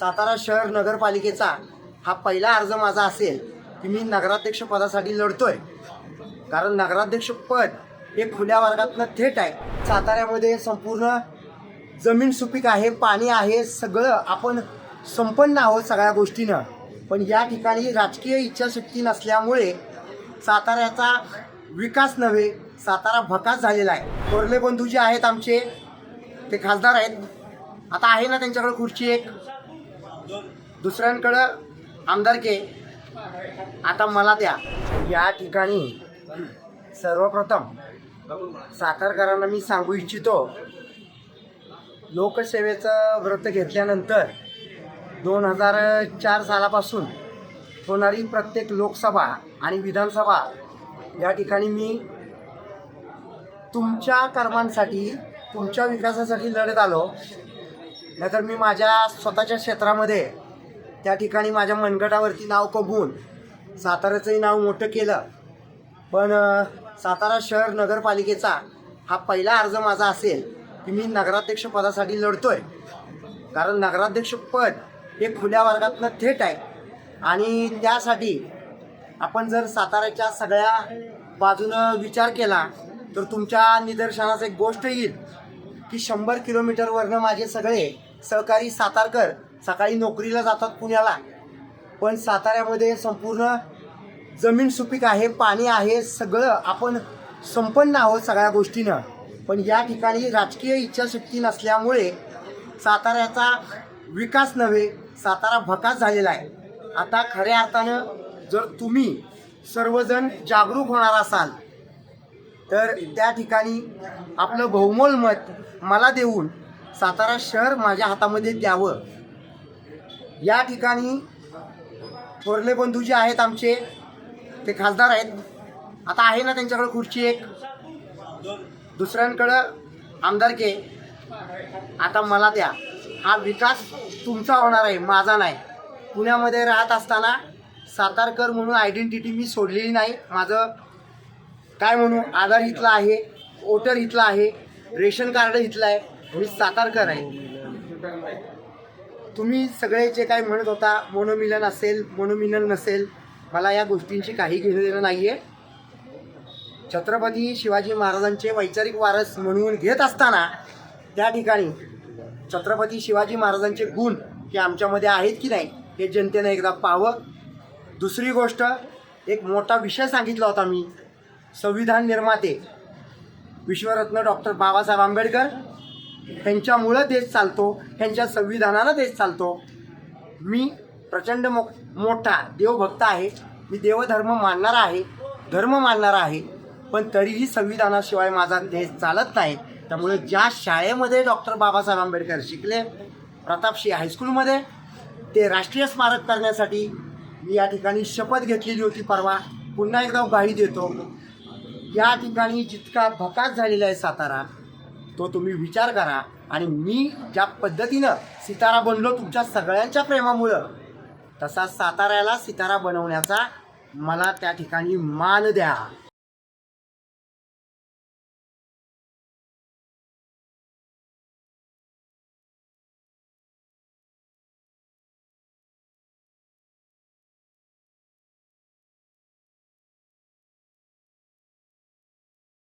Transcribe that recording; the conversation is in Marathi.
सातारा शहर नगरपालिकेचा हा पहिला अर्ज माझा असेल की मी नगराध्यक्ष पदासाठी लढतोय. कारण नगराध्यक्ष पद हे खुल्या वर्गातनं थेट आहे. साताऱ्यामध्ये संपूर्ण जमीन सुपीक आहे पाणी आहे सगळं आपण संपन्न आहोत सगळ्या गोष्टीनं. पण या ठिकाणी राजकीय इच्छाशक्ती नसल्यामुळे साताऱ्याचा विकास नव्हे सातारा भकास झालेला आहे. कोरले बंधू जे आहेत आमचे ते खासदार आहेत. आता आहे ना त्यांच्याकडे खुर्ची एक. दुसऱ्यांकडं आमदारके आता मला द्या. या ठिकाणी सर्वप्रथम सातारकरांना मी सांगू इच्छितो लोकसेवेचं व्रत घेतल्यानंतर दोन हजार चार सालापासून होणारी प्रत्येक लोकसभा आणि विधानसभा या ठिकाणी मी तुमच्या कर्मांसाठी तुमच्या विकासासाठी लढत आलो. नाहीतर मी माझ्या स्वतःच्या क्षेत्रामध्ये त्या ठिकाणी माझ्या मनगटावरती नाव कमवून साताऱ्याचंही नाव मोठं केलं. पण सातारा शहर नगरपालिकेचा हा पहिला अर्ज माझा असेल की मी नगराध्यक्ष पदासाठी आहे कारण नगराध्यक्ष पद हे खुल्या वर्गातनं थेट आहे. आणि त्यासाठी आपण जर साताऱ्याच्या सगळ्या बाजूनं विचार केला तर तुमच्या निदर्शनास एक गोष्ट येईल. की शंभर किलोमीटरवरनं माझे सगळे सहकारी सातारकर सकाळी नोकरीला जातात पुण्याला. पण साताऱ्यामध्ये संपूर्ण जमीन सुपीक आहे पाणी आहे सगळं आपण संपन्न आहोत सगळ्या गोष्टीनं. पण या ठिकाणी राजकीय इच्छाशक्ती नसल्यामुळे साताऱ्याचा विकास नव्हे सातारा भकास झालेला आहे. आता खऱ्या अर्थानं जर तुम्ही सर्वजण जागरूक होणार असाल तर त्या ठिकाणी आपलं बहुमोल मत मला देऊन सातारा शहर माझ्या हातामध्ये द्यावं. या ठिकाणी थोरले बंधू जे आहेत आमचे ते खासदार आहेत. आता आहे ना त्यांच्याकडं खुर्ची एक. दुसऱ्यांकडं आमदारके आता मला द्या. हा विकास तुमचा होणार आहे माझा नाही. पुण्यामध्ये राहत असताना सातारकर म्हणून आयडेंटिटी मी सोडलेली नाही. माझं काय म्हणू? आधार इथला आहे वोटर इथला आहे रेशन कार्ड इथलं आहे. मी सातारकर आहे. तुम्ही सगळे जे काय म्हणत होता मोनोमिलन असेल मोनोमिनल नसेल मला या गोष्टींची काही घेणं देणं नाही आहे छत्रपती शिवाजी महाराजांचे वैचारिक वारस म्हणून घेत असताना त्या ठिकाणी छत्रपती शिवाजी महाराजांचे गुण हे आमच्यामध्ये आहेत की नाही हे जनतेनं एकदा पाहावं. दुसरी गोष्ट एक मोठा विषय सांगितला होता मी. संविधान निर्माते विश्वरत्न डॉक्टर बाबासाहेब आंबेडकर ह्यांच्यामुळं देश चालतो ह्यांच्या संविधानानं देश चालतो. मी प्रचंड मो मोठा देवभक्त आहे. मी देवधर्म मानणारा आहे धर्म मानणारा आहे पण तरीही संविधानाशिवाय माझा देश चालत नाही. त्यामुळे ज्या शाळेमध्ये डॉक्टर बाबासाहेब आंबेडकर शिकले प्रतापशी हायस्कूलमध्ये ते राष्ट्रीय स्मारक करण्यासाठी मी या ठिकाणी शपथ घेतलेली होती परवा. पुन्हा एकदा गाडी देतो. या ठिकाणी जितका भकास झालेला आहे सातारा तो तुम्ही विचार करा. आणि मी ज्या पद्धतीनं सितारा बनलो तुमच्या सगळ्यांच्या प्रेमामुळं तसा साताऱ्याला सितारा बनवण्याचा मला त्या ठिकाणी मान द्या.